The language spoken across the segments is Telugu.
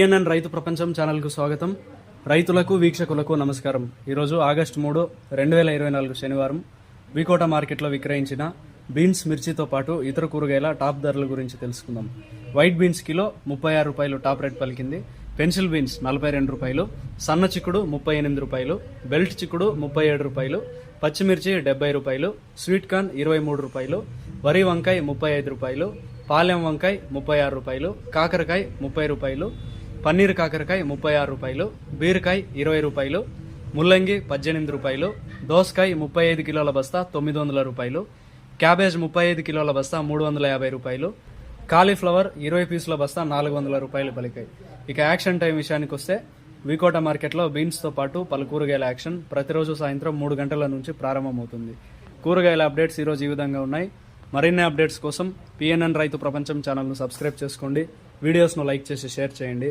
పిఎన్ఎన్ రైతు ప్రపంచం ఛానల్కు స్వాగతం. రైతులకు వీక్షకులకు నమస్కారం. ఈరోజు ఆగస్టు మూడు రెండు వేల ఇరవై నాలుగు శనివారం వికోట మార్కెట్లో విక్రయించిన బీన్స్ మిర్చితో పాటు ఇతర కూరగాయల టాప్ ధరల గురించి తెలుసుకుందాం. వైట్ బీన్స్ కిలో ముప్పై ఆరు రూపాయలు టాప్ రేట్ పలికింది. పెన్సిల్ బీన్స్ నలభై రెండు రూపాయలు సన్న చిక్కుడు ముప్పై ఎనిమిది రూపాయలు బెల్ట్ చిక్కుడు ముప్పై ఏడు రూపాయలు పచ్చిమిర్చి డెబ్బై రూపాయలు స్వీట్ కార్న్ ఇరవై మూడు రూపాయలు వరి వంకాయ ముప్పై ఐదు రూపాయలు పాలెం వంకాయ ముప్పై ఆరు రూపాయలు కాకరకాయ ముప్పై రూపాయలు పన్నీర్ కాకరకాయ ముప్పై ఆరు రూపాయలు బీరకాయ ఇరవై రూపాయలు ముల్లంగి పద్దెనిమిది రూపాయలు దోసకాయ ముప్పై ఐదు కిలోల బస్తా తొమ్మిది వందల రూపాయలు క్యాబేజ్ ముప్పై ఐదు కిలోల బస్తా మూడు వందల యాభై రూపాయలు కాలీఫ్లవర్ ఇరవై పీసుల బస్తా నాలుగు వందల రూపాయలు పలికాయి. ఇక యాక్షన్ టైం విషయానికి వస్తే వికోట మార్కెట్లో బీన్స్తో పాటు పలు కూరగాయల యాక్షన్ ప్రతిరోజు సాయంత్రం మూడు గంటల నుంచి ప్రారంభమవుతుంది. కూరగాయల అప్డేట్స్ ఈరోజు ఈ విధంగా ఉన్నాయి. మరిన్ని అప్డేట్స్ కోసం పిఎన్ఎన్ రైతు ప్రపంచం ఛానల్ను సబ్స్క్రైబ్ చేసుకోండి. వీడియోస్ను లైక్ చేసి షేర్ చేయండి.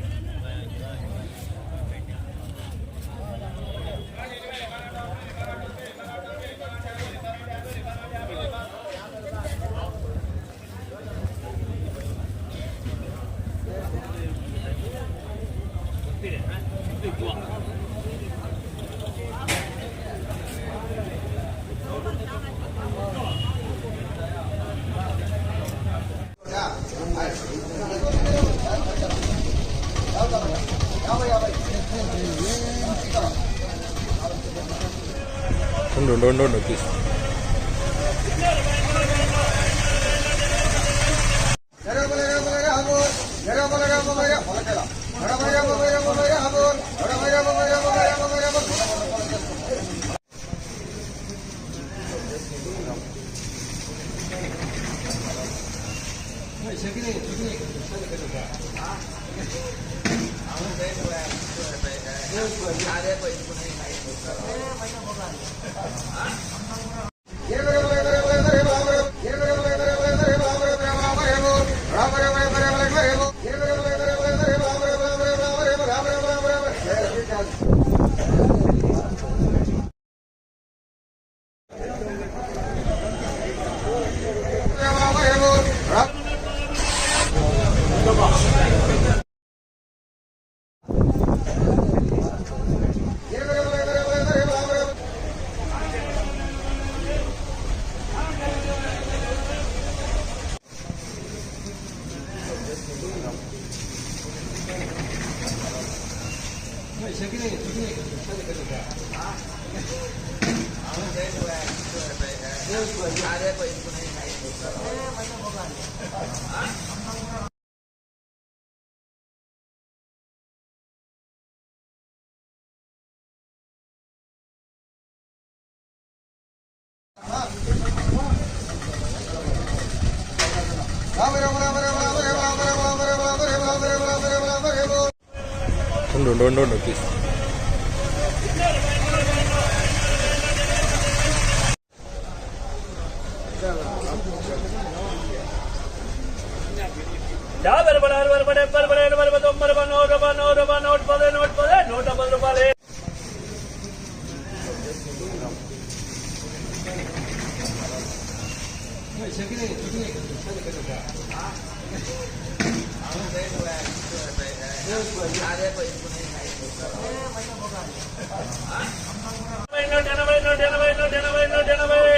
రూపాయలు ఎనభై రూపాయలు తొంభై 这，啊？राम राम राम राम రూపాయలు నూట పది నూట పది నూట పది రూపాయలు నూట ఎనభై నూట ఎనభై నూట ఎనభై నూట ఎనభై.